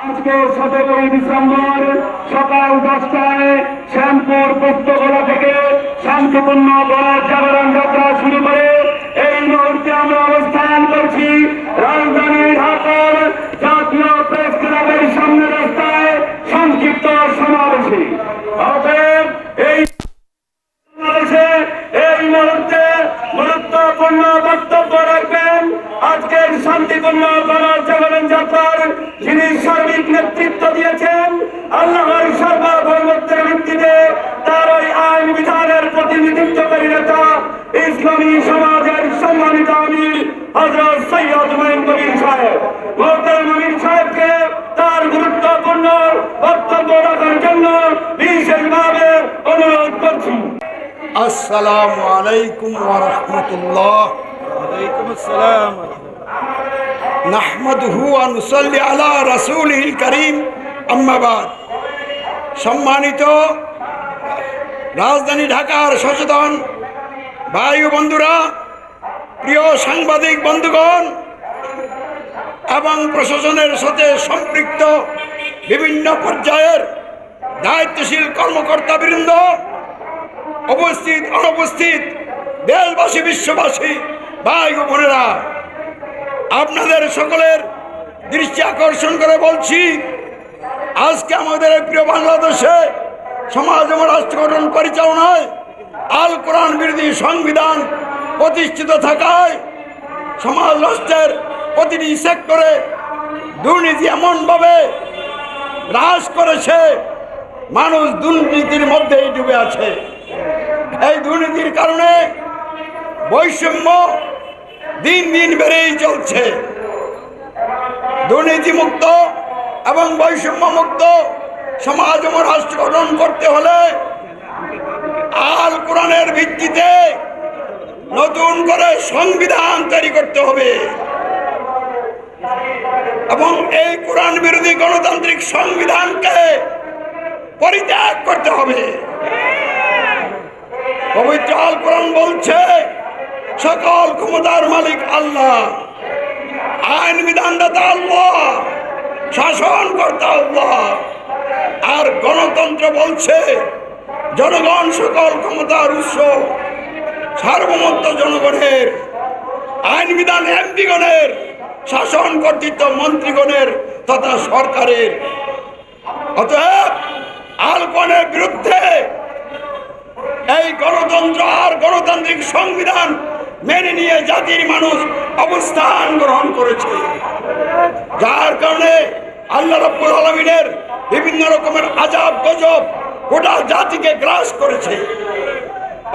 আজকে সতেরোই ডিসেম্বর সকাল দশটায় শ্যামপুর পুস্তকলা থেকে শান্তিপূর্ণ গণার জাগরণ যাত্রা শুরু করে। এই মুহূর্তে আমরা অবস্থান করছি রাজধানী ঢাকার জাতীয় প্রেস ক্লাবের সামনে রাস্তায় সংক্ষিপ্ত সমাবেশে। অতএব এই সমাবেশে এই মুহূর্তে গুরুত্বপূর্ণ বক্তব্য রাখবেন আজকের শান্তিপূর্ণ গণজাগরণ যাত্রার যিনি সার্বিক নেতৃত্ব দিয়েছেন, আল্লাহর সার্বভৌমত্বের ভিত্তিতে তার ওই আইন বিধানের প্রতিনিধিত্বকারী নেতা ইসলামী সমাজের সম্মানিত আমির হজরত সৈয়দ মঈন কবির সাহেব। মোহতার মঈন সাহেবকে তার গুরুত্বপূর্ণ বক্তব্য রাখার জন্য বিশেষভাবে অনুরোধ করছি। আসসালামু আলাইকুম ওয়া রাহমাতুল্লাহ। সম্মানিত রাজধানী ঢাকার সচেতন ভাই বন্ধুরা, প্রিয় সাংবাদিক বন্ধুগণ, এবং প্রশাসনের সাথে সম্পৃক্ত বিভিন্ন পর্যায়ের দায়িত্বশীল কর্মকর্তাবৃন্দ, উপস্থিত, অনুপস্থিত দেশবাসী, বিশ্ববাসী ভাই ও বোনেরা, আপনাদের সকলের দৃষ্টি আকর্ষণ করে বলছি, আজকে আমাদের প্রিয় বাংলাদেশে সমাজ এবং রাষ্ট্র গঠন পরিচালনায় আল কোরআন বিরোধী সংবিধান প্রতিষ্ঠিত থাকায় সমাজ রাষ্ট্রের প্রতিটি সেক্টরে দুর্নীতি এমনভাবে হ্রাস করেছে, মানুষ দুর্নীতির মধ্যেই ডুবে আছে। এই দুর্নীতির কারণে বৈষম্য দিন দিন বেড়েই চলছে। দুর্নীতিমুক্ত এবং বৈষম্য মুক্ত সমাজ এবং রাষ্ট্র গঠন করতে হলে আল কোরআনের ভিত্তিতে নতুন করে সংবিধান তৈরি করতে হবে। এবং এই কোরআন বিরোধী গণতান্ত্রিক সংবিধানকে পরিত্যাগ করতে হবে। পবিত্র আল কোরআন বলছে সকল ক্ষমতার মালিক আল্লাহ। আইন বিধানদাতা আল্লাহ। শাসন কর্তা আল্লাহ। আর গণতন্ত্র বলছে, জনগণ সকল ক্ষমতার উৎস। সার্বভৌমত্ব জনগণের, আইন বিধান এমপিগণের, শাসন কর্তৃত্ব মন্ত্রীগণের তথা সরকারের। অতএব আলপনের বিরুদ্ধে এই গণতন্ত্র আর গণতান্ত্রিক সংবিধান মেনে নিয়ে জাতির মানুষ অবস্থান গ্রহণ করেছে। যার কারণে আল্লাহ রব্বুল আলমিনের বিভিন্ন রকমের আজাব গজব গোটা জাতিকে গ্রাস করেছে।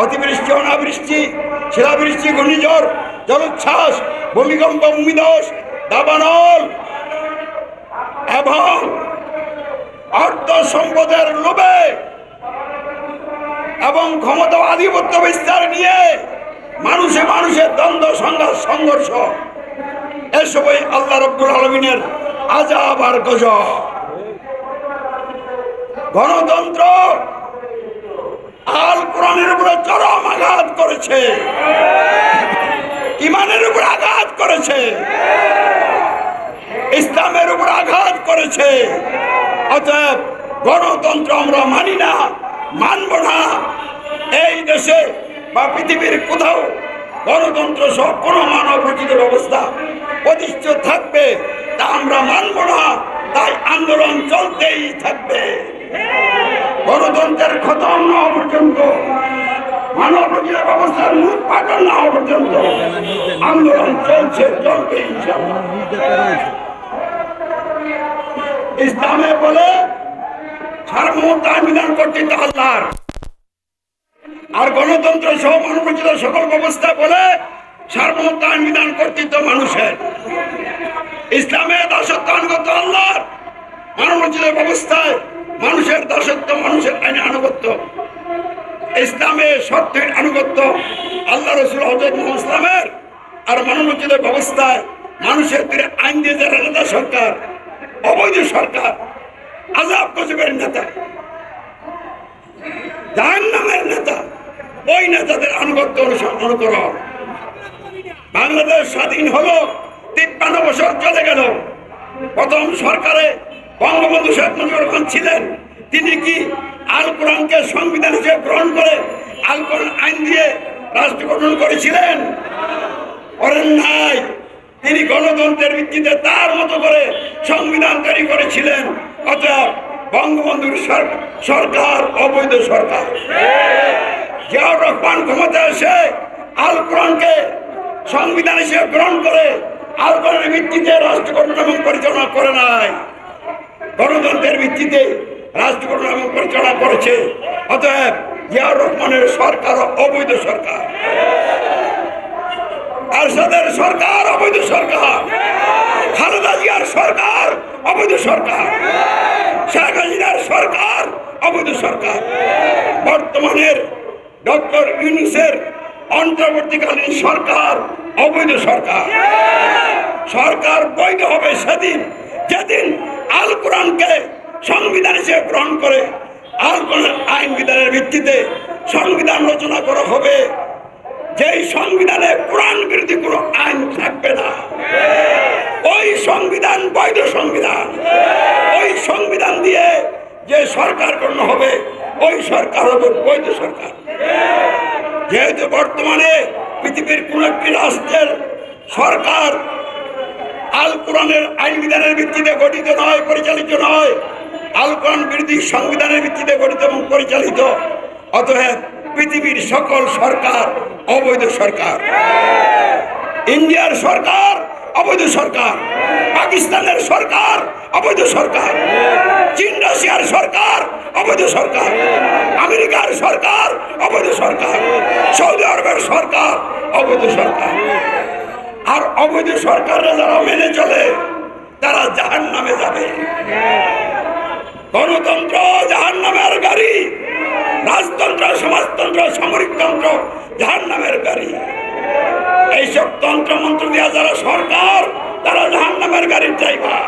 অতিবৃষ্টি, অনাবৃষ্টি, শিলাবৃষ্টি, ঘূর্ণিঝড়, জলোচ্ছ্বাস, ভূমিকম্প, ভূমিধস, দাবানল এবং অর্থ সম্পদের লোভে এবং ক্ষমতা আধিপত্য বিস্তার নিয়ে মানুষে মানুষের দ্বন্দ্ব, সংঘাত, সংঘর্ষ। এসবই আল্লাহ রব্বুল আলমিনের আজাব আর গজব। গণতন্ত্র আল কোরআনের উপরে চরম আঘাত করেছে। ইমানের উপর আঘাত করেছে। ইসলামের উপর আঘাত করেছে। অতএব গণতন্ত্র আমরা মানি না, মানব না। এই দেশে বা পৃথিবীর কোথাও গণতন্ত্র সহ কোনো মানব রচিত ব্যবস্থা প্রতিষ্ঠিত থাকবে তা আমরা মানব না, তাই আন্দোলন চলতেই থাকবে গণতন্ত্রের খতম না পর্যন্ত, মানব রচিত ব্যবস্থার মূল পাঠন না পর্যন্ত আন্দোলন চলছে, চলবে। ইসলামে বলে, সার্বভৌমত্ব আইন বিধান কর্তৃত্ব আল্লাহর আর গণতন্ত্র সহ মানবরচিত সকল ব্যবস্থা বলে সার্বভৌমত্ব আইন বিধান কর্তৃত্ব মানুষের। ইসলামে দাসত্ব আনুগত্য আল্লাহর। মানবরচিত ব্যবস্থায় মানুষের দাসত্ব, মানুষের আইনে আনুগত্য। ইসলামে শর্তের আনুগত্য আল্লাহ রসুল হজরত ইসলামের। আর মানবরচিত ব্যবস্থায় মানুষের তীরে আইন দিয়ে যারা নেতা সরকার, অবৈধ সরকার আজাব গজবের নেতা, জাহান্নামের নেতা ওই নেতাদের আনুগত্য অনুকরণ। বাংলাদেশ স্বাধীন হলো, তিপ্পান্ন বছর চলে গেল। প্রথম সরকারে বঙ্গবন্ধু শেখ মুজিবুর রহমান ছিলেন। তিনি কি আল কোরআনকে সংবিধান হিসেবে গ্রহণ করে আল কোরআন আইন দিয়ে রাষ্ট্র গঠন করেছিলেন? করেন নাই। তিনি গণতন্ত্রের ভিত্তিতে তার মতো করে সংবিধান তৈরি করেছিলেন। অতএব বঙ্গবন্ধুর সরকার অবৈধ সরকার। জিয়াউর রহমান ক্ষমতা এসে আল কোরআনকে সংবিধান হিসেবে গ্রহণ করে আল কোরআনের ভিত্তিতে রাষ্ট্র গঠন এবং পরিচালনা করে নাই। গণতন্ত্রের ভিত্তিতে রাষ্ট্র গঠন এবং পরিচালনা করেছে। অতএব জিয়াউর রহমানের সরকার অবৈধ সরকার। আরশাদের সরকার অবৈধ সরকার। খালেদা জিয়ার সরকার অবৈধ সরকার। শেখ হাসিনার সরকার অবৈধ সরকার। বর্তমানের ডক্টর ইউনুসের অন্তর্বর্তীকালীন সরকার, অবৈধ সরকার। সরকার বৈধ হবে সেদিন, যেদিন আল কোরআনকে সংবিধান হিসেবে গ্রহণ করে, আল কোরআন আইন বিধানের ভিত্তিতে সংবিধান রচনা করা হবে। যেই সংবিধানে কোরআন বিরোধী কোনো আইন থাকবে না। ওই সংবিধান বৈধ সংবিধান। ওই সংবিধান দিয়ে যে সরকার গণ্য হবে, ওই সরকার হবে বৈধ সরকার। যেহেতু বর্তমানে পৃথিবীর কোন একটি রাষ্ট্রের সরকার আল কোরআনের আইন বিধানের ভিত্তিতে গঠিত নয়, পরিচালিত নয়, আল কোরআন বিরোধী সংবিধানের ভিত্তিতে গঠিত এবং পরিচালিত, অতএব পৃথিবীর সকল সরকার অবৈধ সরকার। ইন্ডিয়ার সরকার অবৈধ সরকার, পাকিস্তানের সরকার, অবৈধ সরকার, চীন, রাশিয়ার সরকার, অবৈধ সরকার, আমেরিকার সরকার, অবৈধ সরকার, সৌদি আরবের সরকার, অবৈধ সরকার। আর অবৈধ সরকাররা যারা মেনে চলে, তারা জাহান নামে যাবে। গণতন্ত্র জাহান নামের গাড়ি, রাজতন্ত্র, সমাজতন্ত্র সামরিকতন্ত্র জাহান নামের গাড়ি। এইসব তন্ত্রমন্ত্র দিয়া যারা সরকার, তারা জাহান নামের গাড়ির ড্রাইভার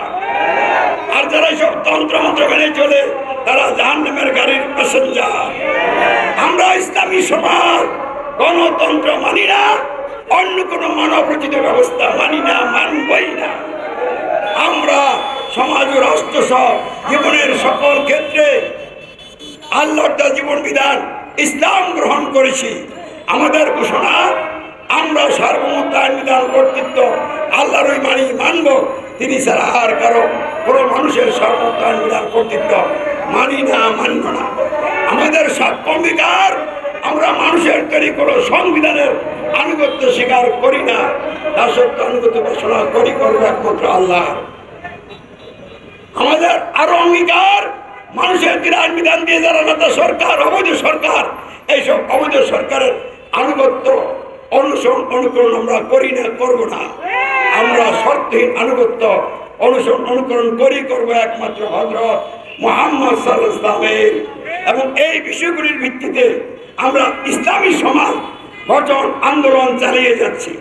আর যারা এইসব তন্ত্রমন্ত্র মেনে চলে, তারা জাহান নামের গাড়ির প্যাসেঞ্জার আমরা ইসলামী সমাজ, গণতন্ত্র মানি না, অন্য কোনো মানব রচিত ব্যবস্থা মানি না, মানবই না। আমরা সমাজ ও রাষ্ট্র সহ জীবনের সকল ক্ষেত্রে আল্লাহর দেওয়া জীবন বিধান ইসলাম গ্রহণ করেছি। আমাদের ঘোষণা আমরা সার্বভৌমত্ব আইন বিধান কর্তৃত্ব, আল্লাহর ওই মানি মানব। তিনি ছাড়া আর কারও, কোনো মানুষের আইন বিধান কর্তৃত্ব মানি না, মানব না। আমাদের সাক্ষাধিকার আমরা মানুষের তৈরি কোনো সংবিধানের আনুগত্য স্বীকার করি না। তার সত্য আনুগত্য ঘোষণা করি, করব একমাত্র আল্লাহ। আমাদের আরও অঙ্গীকার, মানুষের বিধান বিধান দিয়ে যারা নেতা সরকার, অবৈধ সরকার, এইসব অবৈধ সরকারের আনুগত্য অনুসরণ অনুকরণ আমরা করি না, করব না। আমরা শর্তহীন আনুগত্য অনুসরণ অনুকরণ করি করব একমাত্র হজরত মোহাম্মদ সাল্লামের এবং এই বিষয়গুলির ভিত্তিতে আমরা ইসলামী সমাজ গঠন আন্দোলন চালিয়ে যাচ্ছি।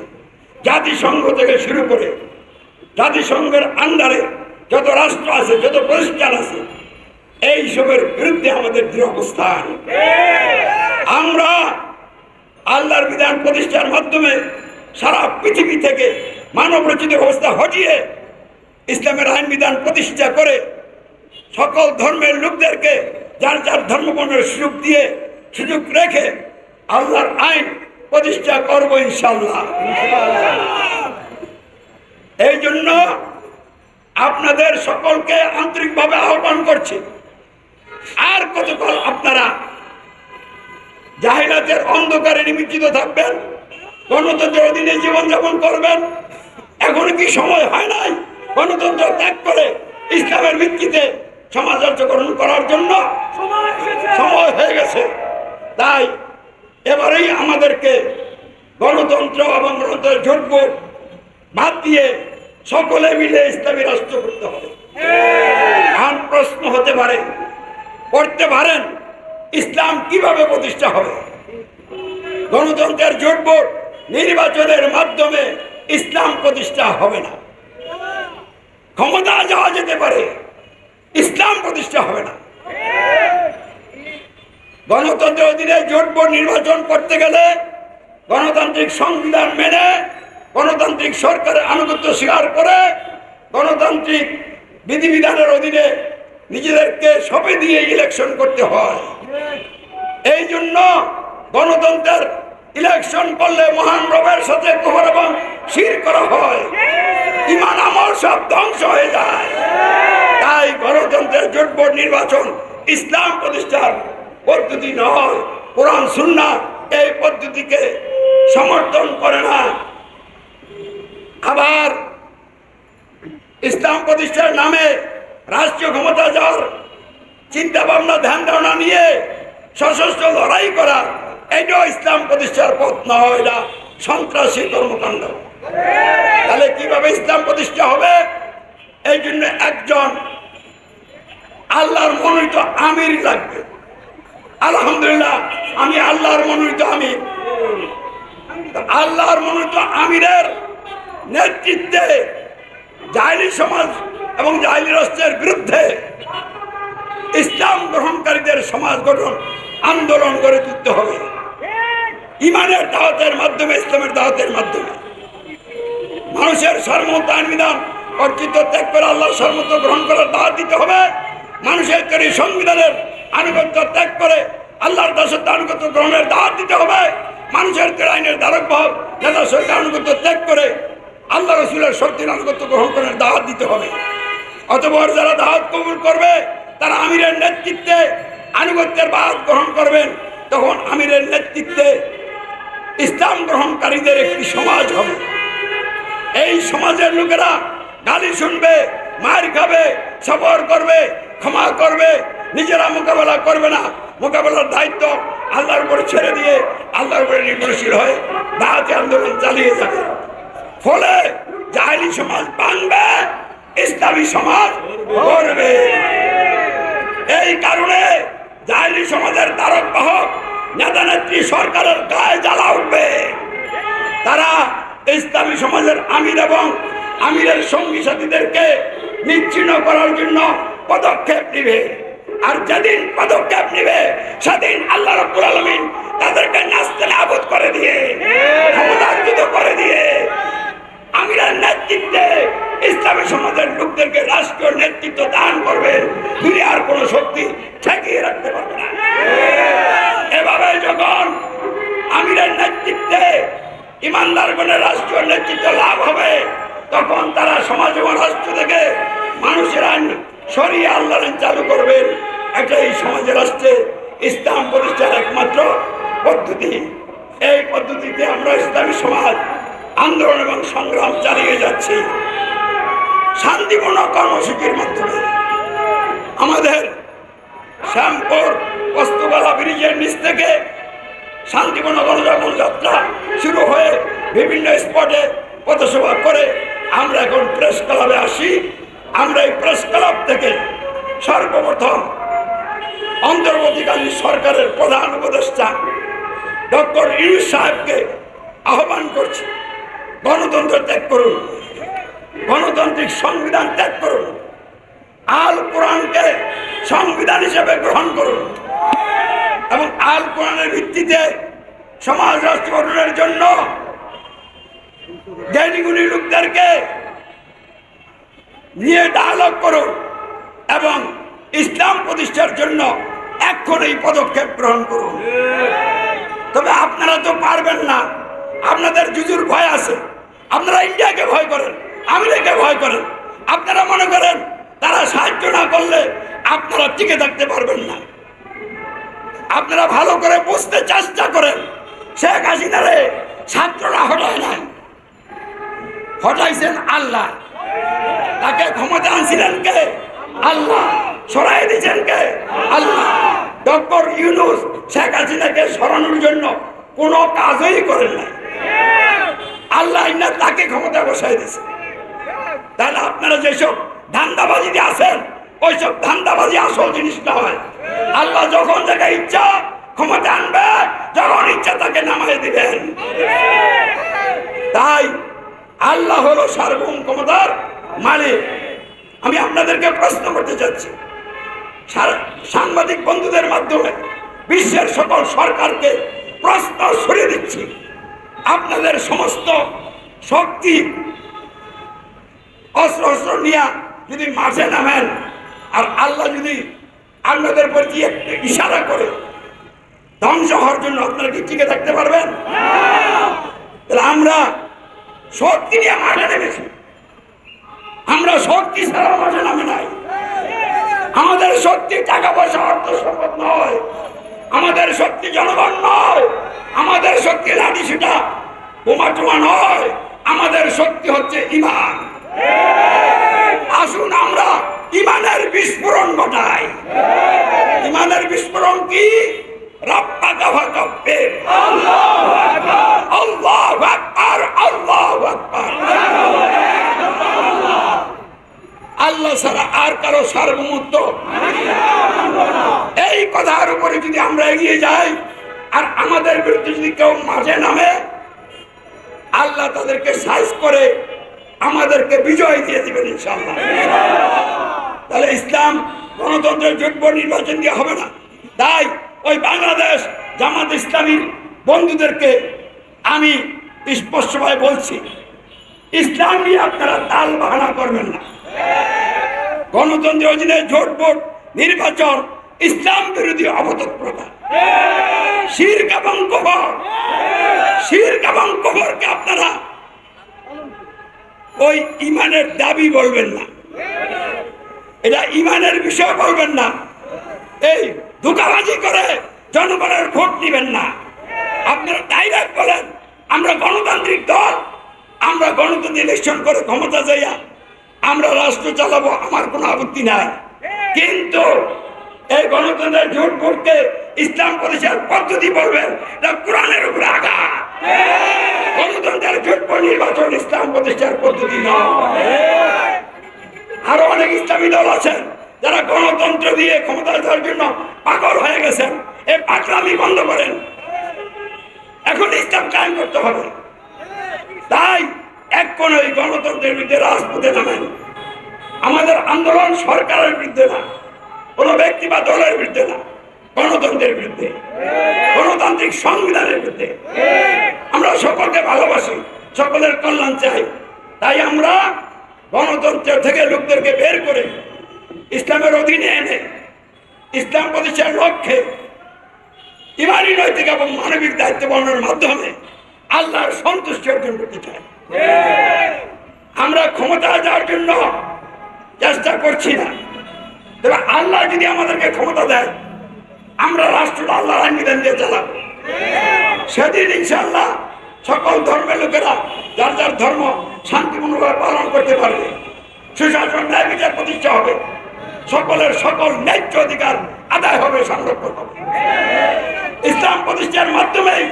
জাতিসংঘ থেকে শুরু করে জাতিসংঘের আন্ডারে যত রাষ্ট্র আছে, যত প্রতিষ্ঠান আছে এইসবের বিরুদ্ধে আমাদের দৃঢ় অবস্থান। আমরা আল্লাহর বিধান প্রতিষ্ঠার মাধ্যমে সারা পৃথিবী থেকে মানব রচিত ব্যবস্থা হটিয়ে ইসলামের আইন বিধান প্রতিষ্ঠা করে সকল ধর্মের লোকদেরকে যার যার ধর্মবর্ণের সুযোগ দিয়ে সুযোগ রেখে আল্লাহর আইন প্রতিষ্ঠা করব ইনশাল্লাহ এই জন্য আপনাদের সকলকে আন্তরিকভাবে আহ্বান করছি। আর কতকাল আপনারা জাহিলাতের অন্ধকারে নিমজ্জিত থাকবেন গণতন্ত্রের অধীনে জীবনযাপন করবেন। এখন কি সময় হয় নাই গণতন্ত্র ত্যাগ করে ইসলামের ভিত্তিতে সমাজ গ্রহণ করার জন্য? সময় হয়ে গেছে। তাই এবারেই আমাদেরকে গণতন্ত্র এবং গণতন্ত্রের জোটবোট বাদ দিয়ে সকলে মিলে ইসলামী রাষ্ট্র করতে হবে। আর প্রশ্ন হতে পারে করতে পারেন? ইসলাম কীভাবে প্রতিষ্ঠা হবে? গণতন্ত্রের জোটবোট নির্বাচনের মাধ্যমে ইসলাম প্রতিষ্ঠা হবে না। ক্ষমতা যাওয়া যেতে পারে, ইসলাম প্রতিষ্ঠা হবে না। গণতন্ত্রের অধীনে জোট বোর্ড নির্বাচন করতে গেলে গণতান্ত্রিক সংবিধান মেনে গণতান্ত্রিক সরকারের আনুগত্য স্বীকার করে গণতান্ত্রিক বিধিবিধানের অধীনে নিজেদেরকে সবে দিয়ে ইলেকশন করতে হয়। এই জন্য গণতন্ত্রের ইলেকশন করলে মহান রবের সাথে কুহর এবং শির করা হয়। ইমান আমল সব ধ্বংস হয়ে যায়। তাই গণতন্ত্রের জোটবোর্ড নির্বাচন ইসলাম প্রতিষ্ঠার পদ্ধতি নয়, কোরআন সুন্না এই পদ্ধতিকে সমর্থন করে না। আবার ইসলাম প্রতিষ্ঠার নামে রাষ্ট্রীয় ক্ষমতা যাওয়ার চিন্তা ভাবনা ধ্যান ধারণা নিয়ে সশস্ত্র লড়াই করা, এটাও ইসলাম প্রতিষ্ঠার পথ নয় এটা সন্ত্রাসী কর্মকাণ্ড। তাহলে কীভাবে ইসলাম প্রতিষ্ঠা হবে? এই জন্য একজন আল্লাহর মনোনীত আমির লাগবে। আলহামদুলিল্লাহ, আমি আল্লাহর মনোনীত আমির। আল্লাহর মনোনীত আমিরের নেতৃত্বে জাহিলি সমাজ এবং জাহিলি রাষ্ট্রের বিরুদ্ধে ইসলাম গ্রহণকারীদের সমাজ গঠন, আন্দোলন গড়ে তুলতে হবে। ইমানের দাওয়াতের মাধ্যমে, ইসলামের দাওয়াতের মাধ্যমে। মানুষের সর্বমত আইন বিধান অর্জিত ত্যাগ করে আল্লাহ সর্বমত গ্রহণ করার দাওয়াত দিতে হবে। মানুষের তৈরি সংবিধানের আনুগত্য ত্যাগ করে আল্লাহর দাসত্ব আনুগত্য গ্রহণের দাওয়াত দিতে হবে। মানুষের তৈরি আইনের দ্বারক ভাব নেতা সরকার আনুগত্য ত্যাগ করে আল্লাহ রসুলের শক্তির আনুগত্য গ্রহণ করার দাওয়াত দিতে হবে। অতপর যারা দাওয়াত কবুল করবে, তারা আমিরের নেতৃত্বে আনুগত্যের বাদ গ্রহণ করবেন। তখন আমিরের নেতৃত্বে ইসলাম গ্রহণকারীদের একটি সমাজ হবে। এই সমাজের লোকেরা গালি শুনবে, মার খাবে, সফর করবে, ক্ষমা করবে, নিজেরা মোকাবেলা করবে না। মোকাবেলার দায়িত্ব আল্লাহর উপরে ছেড়ে দিয়ে আল্লাহর উপরে নির্ভরশীল হয়ে দাঁড়াতে আন্দোলন চালিয়ে যাবে। ফলে জাহিলি সমাজ ভাঙবে ইসলামী সমাজ করবে এই কারণে জাহিলি সমাজের তারক বাহক নেতা নেত্রী সরকারের গায়ে জ্বালা উঠবে। তারা ইসলামী সমাজের আমির এবং আমিরের সঙ্গী সাথীদেরকে নিচ্ছিন্ন করার জন্য পদক্ষেপ নিবে। আর যেদিন পদক্ষেপ নিবে, সেদিন আল্লাহ রব্বুল আলমিন তাদেরকে নাচতে নাবুদ করে দিয়ে শান্তিপূর্ণ কর্মসূচির মাধ্যমে আমাদের শ্যামপুর বস্তুবালা ব্রিজের নিচ থেকে শান্তিপূর্ণ গণজাগরণ যাত্রা শুরু হয়ে বিভিন্ন স্পটে পথসভা করে, আমরা এখন প্রেস ক্লাবে আসি। আমরা এই প্রেস ক্লাব থেকে সর্বপ্রথম অন্তর্বর্তীকালীন সরকারের প্রধান উপদেষ্টা ডক্টর ইউনুস সাহেবকে আহ্বান করছি। গণতন্ত্র ত্যাগ করুন। গণতান্ত্রিক সংবিধান ত্যাগ করুন। আল কোরআনকে সংবিধান হিসেবে গ্রহণ করুন। এবং আল কোরআনের ভিত্তিতে সমাজ রাষ্ট্র গঠনের জন্য জ্ঞানীগুলি লোকদেরকে নিয়ে ডায়ালগ করুন এবং ইসলাম প্রতিষ্ঠার জন্য এখন এই পদক্ষেপ গ্রহণ করুন। তবে আপনারা তো পারবেন না। আপনাদের জুজুর ভয় আছে। আপনারা ইন্ডিয়াকে ভয় করেন। আমেরিকাকে ভয় করেন? আপনারা মনে করেন, তারা সাহায্য না করলে আপনারা টিকে থাকতে পারবেন না। আপনারা ভালো করে বুঝতে চেষ্টা করেন, শেখ হাসিনারে ছাত্ররা হটায় নাই। হটাইছেন আল্লাহ। তাকে ক্ষমতা আনছিলেন কে? আল্লাহ। সরাই দিয়েছেন কে? আল্লাহ। ডক্টর ইউনুস শেখ হাসিনাকে সরানোর জন্য কোনো কাজই করেন নাই। আল্লাহ তাকে ক্ষমতা বসাই দিয়েছে। তাহলে আপনারা যেসব ধান্দাবাজিতে আছেন, ওইসব ধান্দাবাজি আসল জিনিস নয়। আল্লাহ যখন থেকে ইচ্ছা ক্ষমতা আনবে, যখন ইচ্ছা তাকে নামাই দিবেন। তাই আল্লাহ হলো সার্বভৌম ক্ষমতার মালিক। আমি আপনাদেরকে প্রশ্ন করতে চাচ্ছি। সাংবাদিক বন্ধুদের মাধ্যমে বিশ্বের সকল সরকারকে প্রশ্ন সরিয়ে দিচ্ছি। আপনাদের সমস্ত শক্তি অস্ত্র অস্ত্র নিয়ে যদি মাঝে নামেন, আর আল্লাহ যদি আপনাদের প্রতি একটু ইশারা করে, ধ্বংস হওয়ার জন্য আপনারা কি টিকে থাকতে পারবেন? তাহলে আমরা শক্তি নিয়ে মাঠে নেমেছি। আমরা শক্তি ছাড়া মাঠে নামে নাই। আমাদের শক্তি টাকা পয়সা, অর্থ সম্পদ নয়। আমাদের শক্তি জনগণ নয়। আমাদের শক্তি লাঠি সেটা বোমা টোমা নয়। আমাদের শক্তি হচ্ছে ইমান। আসুন আমরা ইমানের বিস্ফোরণ ঘটাই। ইমানের বিস্ফোরণ কি? রাপ্পা গাভা কাপ্পে আল্লাহ আকবার আল্লাহ আকবার। আল্লাহ ছাড়া আর কারও সার্বভৌমত্ব। এই কথার উপরে যদি আমরা এগিয়ে যাই, আর আমাদের বিরুদ্ধে যদি কেউ মাঝে নামে, আল্লাহ তাদেরকে সাইজ করে আমাদেরকে বিজয় দিয়ে দিবেন ইনশাল্লাহ তাহলে ইসলাম গণতন্ত্রের যোগ্য নির্বাচন দিয়ে হবে না। তাই ওই বাংলাদেশ জামাত ইসলামীর বন্ধুদেরকে আমি স্পষ্টভাবে বলছি, ইসলাম নিয়ে আপনারা তাল বাহানা করবেন না। গণতন্ত্রের অধীনে জোট ভোট, নির্বাচন, ইসলাম বিরোধী অবতৎপ্রতা। শির্ক এবং কবর শির্ক এবং কবরকে আপনারা ওই ইমানের দাবি বলবেন না। এটা ইমানের বিষয় বলবেন না। এই ধোকাবাজি করে জনগণের ভোট নিবেন না। আপনারা ডাইরেক্ট বলেন, আমরা গণতান্ত্রিক দল, আমরা গণতন্ত্র ইলেকশন করে ক্ষমতা যাইয়া আমরা রাষ্ট্র চালাবো, আমার কোনো আপত্তি নাই। কিন্তু এই গণতন্ত্রের জোট করতে ইসলাম প্রতিষ্ঠার পদ্ধতি বলবেন এটা কোরআনের উপরে আঘাত। গণতন্ত্রের জোট নির্বাচন ইসলাম প্রতিষ্ঠার পদ্ধতি নয়। আরও অনেক ইসলামী দল আছেন যারা গণতন্ত্র দিয়ে ক্ষমতা দেওয়ার জন্য পাগল হয়ে গেছেন। এই পাগলামি বন্ধ করেন। এখন ইসলাম কায়েম করতে হবে। তাই এক কোন গণতন্ত্রের বিরুদ্ধে রাজপথে নামেন। আমাদের আন্দোলন সরকারের বিরুদ্ধে না। কোনো ব্যক্তি বা দলের বিরুদ্ধে না, গণতন্ত্রের বিরুদ্ধে, গণতান্ত্রিক সংবিধানের বিরুদ্ধে। আমরা সকলকে ভালোবাসি, সকলের কল্যাণ চাই। তাই আমরা গণতন্ত্র থেকে লোকদেরকে বের করে ইসলামের অধীনে এনে, ইসলাম প্রতিষ্ঠার লক্ষ্যে ইমানি, নৈতিক এবং মানবিক দায়িত্ব পালনের মাধ্যমে আল্লাহর সন্তুষ্টি অর্জন করতে চাই। আমরা ক্ষমতা যাওয়ার জন্য চেষ্টা করছি না। তবে আল্লাহ যদি আমাদেরকে ক্ষমতা দেয় আমরা রাষ্ট্রটা আল্লাহর বিধান দিয়ে চালাবো। সেদিন ইনশাল্লাহ সকল ধর্মের লোকেরা, যার যার ধর্ম শান্তিপূর্ণভাবে পালন করতে পারবে, সুশাসন ন্যায় বিচার প্রতিষ্ঠা হবে, সকলের সকল ন্যায্য অধিকার আদায় হবে, সংরক্ষণ হবে। ইসলাম প্রতিষ্ঠার মাধ্যমেই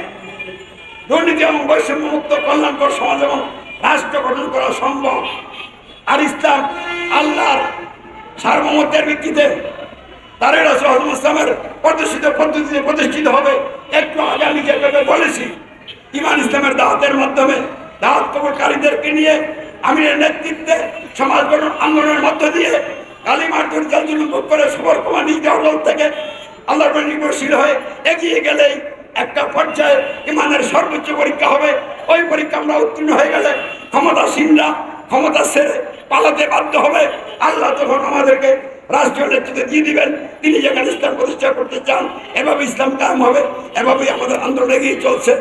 দুর্নীতি এবং বৈষম্য মুক্ত কল্যাণকর সমাজ এবং রাষ্ট্র গঠন করা সম্ভব। আর ইসলাম আল্লাহর সার্বভৌমত্বের ভিত্তিতে তারে রাসূল ইসলামের প্রতিষ্ঠিত পদ্ধতিতে প্রতিষ্ঠিত হবে, একটু আগে আমি যেভাবে বলেছি ইমান ইসলামের দাওয়াতের মাধ্যমে দাওয়াত কবরকারীদেরকে নিয়ে আমিরের নেতৃত্বে সমাজ গঠন আন্দোলনের মধ্য দিয়ে কালিমার দুর্জল ভোগ করে সবর কুমার নিজ থেকে আল্লাহর উপর নির্ভরশীল হয়ে এগিয়ে গেলেই একটা পর্যায়ে ইমানের সর্বোচ্চ পরীক্ষা হবে। ওই পরীক্ষা আমরা উত্তীর্ণ হয়ে গেলে ক্ষমতাসীনরা ক্ষমতা ছেড়ে পালাতে বাধ্য হবে। আল্লাহ তখন আমাদেরকে রাষ্ট্রীয় নেতৃত্ব দিয়ে দিবেন। তিনি যেখানে ইসলাম প্রতিষ্ঠা করতে চান এভাবে ইসলাম কাম হবে, এভাবেই আমাদের আন্দোলন এগিয়ে চলছে।